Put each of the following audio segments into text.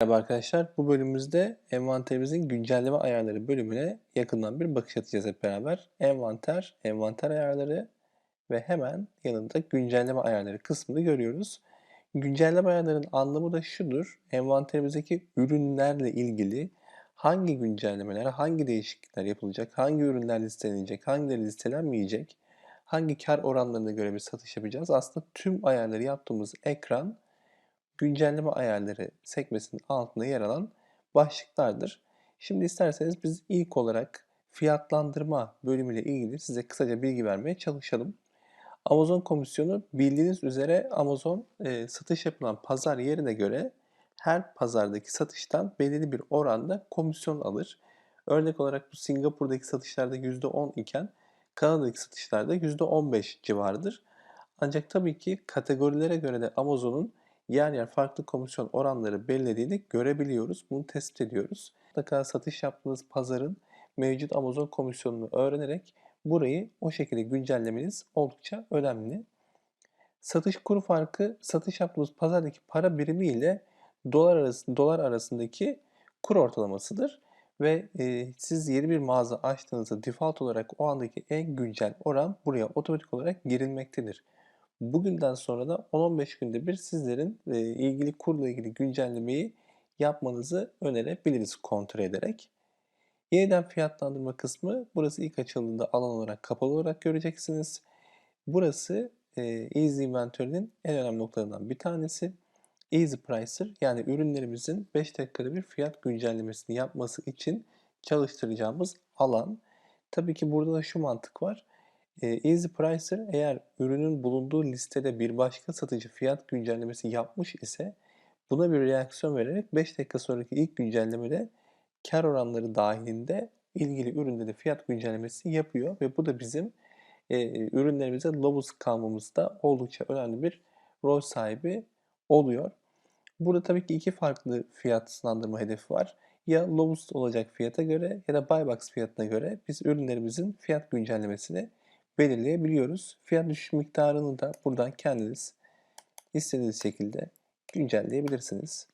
Merhaba arkadaşlar. Bu bölümümüzde envanterimizin güncelleme ayarları bölümüne yakından bir bakış atacağız hep beraber. Envanter, envanter ayarları ve hemen yanında güncelleme ayarları kısmını görüyoruz. Güncelleme ayarlarının anlamı da şudur. Envanterimizdeki ürünlerle ilgili hangi güncellemeler, hangi değişiklikler yapılacak, hangi ürünler listelenecek, hangileri listelenmeyecek, hangi kar oranlarına göre bir satış yapacağız. Aslında tüm ayarları yaptığımız ekran güncelleme ayarları sekmesinin altında yer alan başlıklardır. Şimdi isterseniz biz ilk olarak fiyatlandırma bölümüyle ilgili size kısaca bilgi vermeye çalışalım. Amazon komisyonu bildiğiniz üzere Amazon e, satış yapılan pazar yerine göre her pazardaki satıştan belirli bir oranda komisyon alır. Örnek olarak bu Singapur'daki satışlarda %10 iken Kanada'daki satışlarda %15 civarıdır. Ancak tabii ki kategorilere göre de Amazon'un yer yer farklı komisyon oranları belirlediğini görebiliyoruz. Bunu tespit ediyoruz. Mutlaka satış yaptığınız pazarın mevcut Amazon komisyonunu öğrenerek burayı o şekilde güncellemeniz oldukça önemli. Satış kuru farkı satış yaptığımız pazardaki para birimi ile dolar arasında dolar arasındaki kur ortalamasıdır ve e, siz yeni bir mağaza açtığınızda default olarak o andaki en güncel oran buraya otomatik olarak girilmektedir. Bugünden sonra da 10-15 günde bir sizlerin e, ilgili kurla ilgili güncellemeyi yapmanızı önerebiliriz kontrol ederek. Yeniden fiyatlandırma kısmı burası ilk açıldığında alan olarak kapalı olarak göreceksiniz. Burası e, Easy Inventory'nin en önemli noktalarından bir tanesi. Easy Pricer yani ürünlerimizin 5 dakikada bir fiyat güncellemesini yapması için çalıştıracağımız alan. Tabii ki burada da şu mantık var. Easy Pricer eğer ürünün bulunduğu listede bir başka satıcı fiyat güncellemesi yapmış ise buna bir reaksiyon vererek 5 dakika sonraki ilk güncellemede kar oranları dahilinde ilgili üründe de fiyat güncellemesi yapıyor ve bu da bizim e, ürünlerimize lobus kalmamızda oldukça önemli bir rol sahibi oluyor. Burada tabii ki iki farklı fiyat sınırlandırma hedefi var. Ya lowest olacak fiyata göre ya da buybox fiyatına göre biz ürünlerimizin fiyat güncellemesini belirleyebiliyoruz. Fiyat düşüş miktarını da buradan kendiniz istediğiniz şekilde güncelleyebilirsiniz.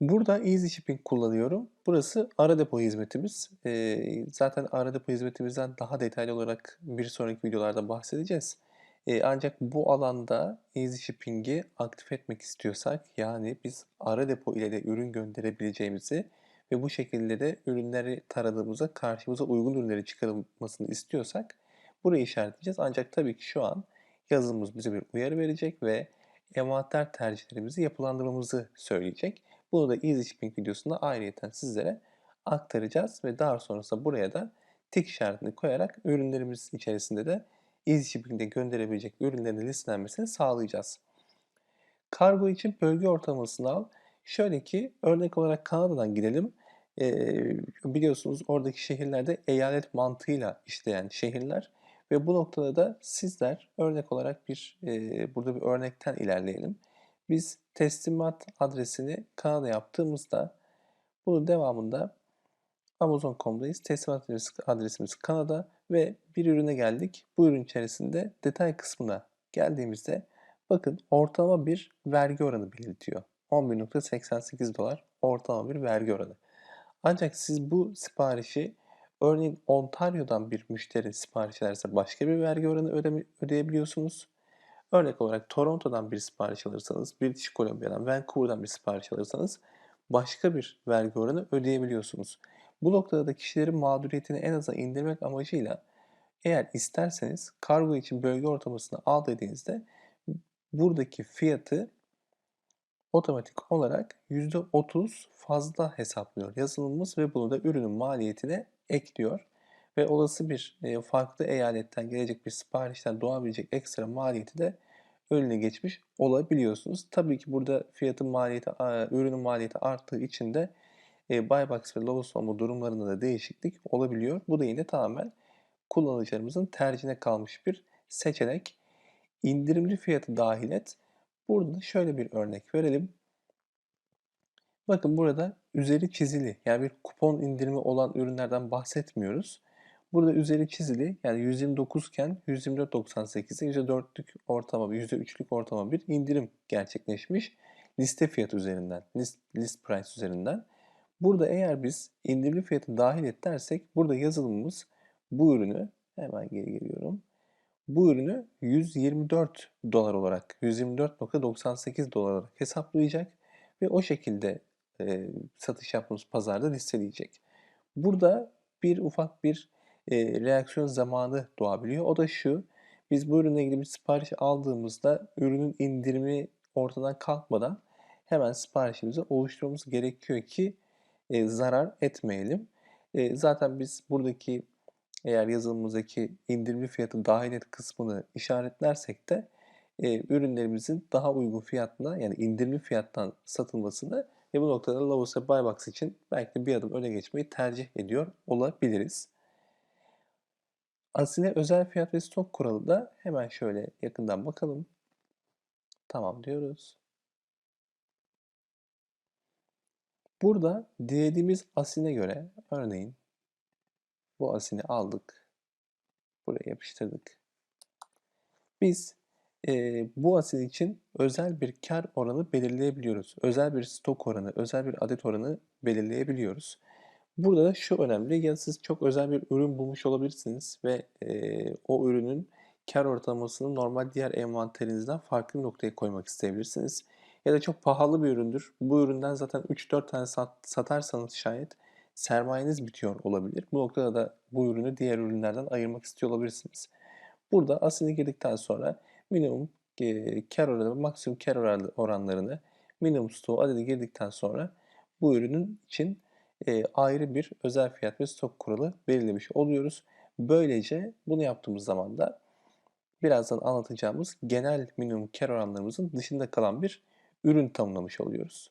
Burada Easy Shipping kullanıyorum. Burası ara depo hizmetimiz. Ee, zaten ara depo hizmetimizden daha detaylı olarak bir sonraki videolarda bahsedeceğiz. Ee, ancak bu alanda Easy Shipping'i aktif etmek istiyorsak yani biz ara depo ile de ürün gönderebileceğimizi ve bu şekilde de ürünleri taradığımızda karşımıza uygun ürünleri çıkarılmasını istiyorsak burayı işaretleyeceğiz. Ancak tabii ki şu an yazılımımız bize bir uyarı verecek ve envanter tercihlerimizi yapılandırmamızı söyleyecek. Bunu da Easy Shipping videosunda ayrıyeten sizlere aktaracağız ve daha sonrasında buraya da tik işaretini koyarak ürünlerimiz içerisinde de Easy Shipping'de gönderebilecek ürünlerin listelenmesini sağlayacağız. Kargo için bölge ortalamasını al. Şöyle ki örnek olarak Kanada'dan gidelim. E, biliyorsunuz oradaki şehirlerde eyalet mantığıyla işleyen şehirler ve bu noktada da sizler örnek olarak bir e, burada bir örnekten ilerleyelim. Biz teslimat adresini Kanada yaptığımızda bunun devamında Amazon.com'dayız. Teslimat adresimiz Kanada ve bir ürüne geldik. Bu ürün içerisinde detay kısmına geldiğimizde bakın ortalama bir vergi oranı belirtiyor. 11.88 dolar ortalama bir vergi oranı. Ancak siz bu siparişi örneğin Ontario'dan bir müşteri sipariş ederse başka bir vergi oranı ödeme, ödeyebiliyorsunuz. Örnek olarak Toronto'dan bir sipariş alırsanız, British Columbia'dan, Vancouver'dan bir sipariş alırsanız başka bir vergi oranı ödeyebiliyorsunuz. Bu noktada da kişilerin mağduriyetini en aza indirmek amacıyla eğer isterseniz kargo için bölge ortalamasını al dediğinizde buradaki fiyatı otomatik olarak %30 fazla hesaplıyor yazılımımız ve bunu da ürünün maliyetine ekliyor. Ve olası bir e, farklı eyaletten gelecek bir siparişten doğabilecek ekstra maliyeti de önüne geçmiş olabiliyorsunuz. Tabii ki burada fiyatın maliyeti, ürünün maliyeti arttığı için de e, buybox ve lowest olma durumlarında da değişiklik olabiliyor. Bu da yine tamamen kullanıcılarımızın tercihine kalmış bir seçenek. İndirimli fiyatı dahil et. Burada şöyle bir örnek verelim. Bakın burada üzeri çizili yani bir kupon indirimi olan ürünlerden bahsetmiyoruz. Burada üzeri çizili yani 129 iken 124.98'e %4'lük ortalama, %3'lük ortalama bir indirim gerçekleşmiş. liste fiyatı üzerinden, list, list price üzerinden. Burada eğer biz indirimli fiyatı dahil et dersek burada yazılımımız bu ürünü hemen geri geliyorum. Bu ürünü 124 dolar olarak 124.98 dolar olarak hesaplayacak ve o şekilde e, satış yaptığımız pazarda listeleyecek. Burada bir ufak bir e, reaksiyon zamanı doğabiliyor. O da şu. Biz bu ürünle ilgili bir sipariş aldığımızda ürünün indirimi ortadan kalkmadan hemen siparişimizi oluşturmamız gerekiyor ki e, zarar etmeyelim. E, zaten biz buradaki eğer yazılımımızdaki indirimli fiyatı dahil et kısmını işaretlersek de e, ürünlerimizin daha uygun fiyatına yani indirimli fiyattan satılmasını ve bu noktada Lavos ve Buybox için belki de bir adım öne geçmeyi tercih ediyor olabiliriz. Asine özel fiyat ve stok kuralı da hemen şöyle yakından bakalım. Tamam diyoruz. Burada dilediğimiz asine göre örneğin bu asini aldık. Buraya yapıştırdık. Biz e, bu asin için özel bir kar oranı belirleyebiliyoruz. Özel bir stok oranı, özel bir adet oranı belirleyebiliyoruz. Burada da şu önemli, ya siz çok özel bir ürün bulmuş olabilirsiniz ve e, o ürünün kar ortalamasını normal diğer envanterinizden farklı noktaya koymak isteyebilirsiniz. Ya da çok pahalı bir üründür. Bu üründen zaten 3-4 tane sat, satarsanız şayet sermayeniz bitiyor olabilir. Bu noktada da bu ürünü diğer ürünlerden ayırmak istiyor olabilirsiniz. Burada aslında girdikten sonra minimum e, kar oranı ve maksimum kar oranlarını minimum stoğu adedi girdikten sonra bu ürünün için e, ayrı bir özel fiyat ve stok kuralı belirlemiş oluyoruz. Böylece bunu yaptığımız zaman da birazdan anlatacağımız genel minimum kar oranlarımızın dışında kalan bir ürün tanımlamış oluyoruz.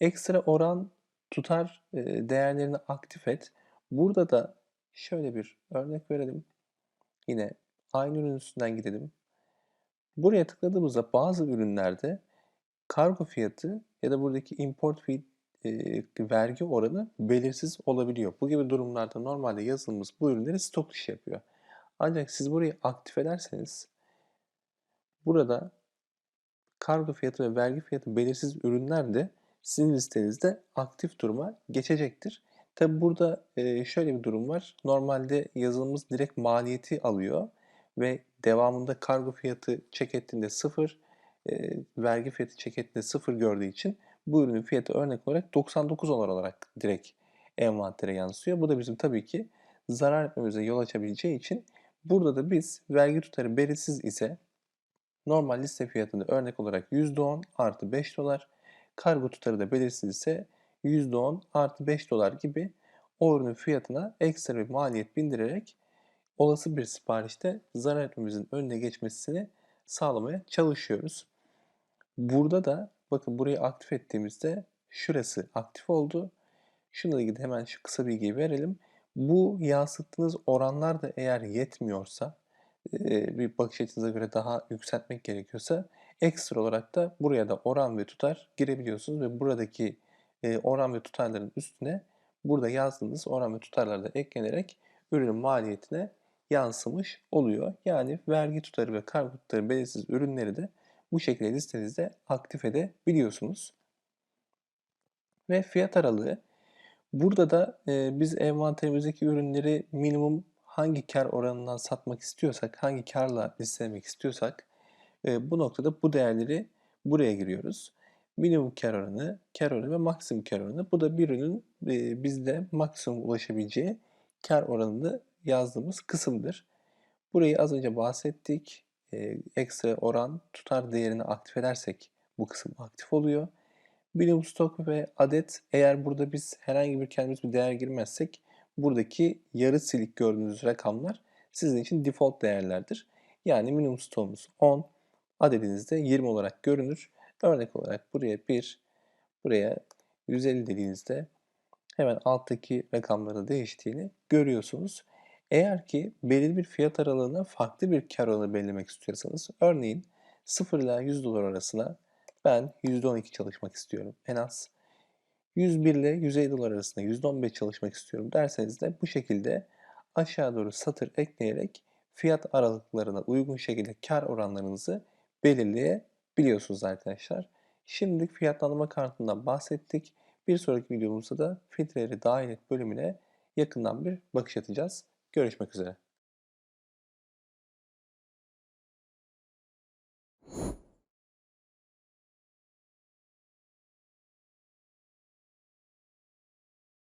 Ekstra oran tutar değerlerini aktif et. Burada da şöyle bir örnek verelim. Yine aynı ürün üstünden gidelim. Buraya tıkladığımızda bazı ürünlerde kargo fiyatı ya da buradaki import fee vergi oranı belirsiz olabiliyor. Bu gibi durumlarda normalde yazılımımız bu ürünleri stok dışı yapıyor. Ancak siz burayı aktif ederseniz burada kargo fiyatı ve vergi fiyatı belirsiz ürünler de sizin listenizde aktif duruma geçecektir. Tabi burada şöyle bir durum var. Normalde yazılımımız direkt maliyeti alıyor ve devamında kargo fiyatı check ettiğinde sıfır, vergi fiyatı check ettiğinde sıfır gördüğü için bu ürünün fiyatı örnek olarak 99 dolar olarak direkt envantere yansıyor. Bu da bizim tabii ki zarar etmemize yol açabileceği için burada da biz vergi tutarı belirsiz ise normal liste fiyatını örnek olarak %10 artı 5 dolar, kargo tutarı da belirsiz ise %10 artı 5 dolar gibi o ürünün fiyatına ekstra bir maliyet bindirerek olası bir siparişte zarar etmemizin önüne geçmesini sağlamaya çalışıyoruz. Burada da bakın burayı aktif ettiğimizde şurası aktif oldu. Şununla ilgili hemen şu kısa bilgiyi verelim. Bu yansıttığınız oranlar da eğer yetmiyorsa bir bakış açınıza göre daha yükseltmek gerekiyorsa ekstra olarak da buraya da oran ve tutar girebiliyorsunuz ve buradaki oran ve tutarların üstüne burada yazdığınız oran ve tutarlar da eklenerek ürünün maliyetine yansımış oluyor. Yani vergi tutarı ve kargo tutarı belirsiz ürünleri de bu şekilde listenizde aktif edebiliyorsunuz. Ve fiyat aralığı. Burada da e, biz envanterimizdeki ürünleri minimum hangi kar oranından satmak istiyorsak, hangi karla listelemek istiyorsak e, bu noktada bu değerleri buraya giriyoruz. Minimum kar oranı, kar oranı ve maksimum kar oranı. Bu da bir ürünün e, bizde maksimum ulaşabileceği kar oranını yazdığımız kısımdır. Burayı az önce bahsettik. E, ekstra oran tutar değerini aktif edersek bu kısım aktif oluyor. Minimum stok ve adet eğer burada biz herhangi bir kendimiz bir değer girmezsek buradaki yarı silik gördüğünüz rakamlar sizin için default değerlerdir. Yani minimum stoğumuz 10, adedinizde 20 olarak görünür. Örnek olarak buraya 1, buraya 150 dediğinizde hemen alttaki rakamları değiştiğini görüyorsunuz. Eğer ki belirli bir fiyat aralığına farklı bir kar oranı belirlemek istiyorsanız, örneğin 0 ile 100 dolar arasına ben %12 çalışmak istiyorum en az. 101 ile 150 dolar arasında %15 çalışmak istiyorum derseniz de bu şekilde aşağı doğru satır ekleyerek fiyat aralıklarına uygun şekilde kar oranlarınızı belirleyebiliyorsunuz arkadaşlar. Şimdilik fiyatlandırma kartından bahsettik. Bir sonraki videomuzda da filtreleri dahil et bölümüne yakından bir bakış atacağız. Görüşmek üzere.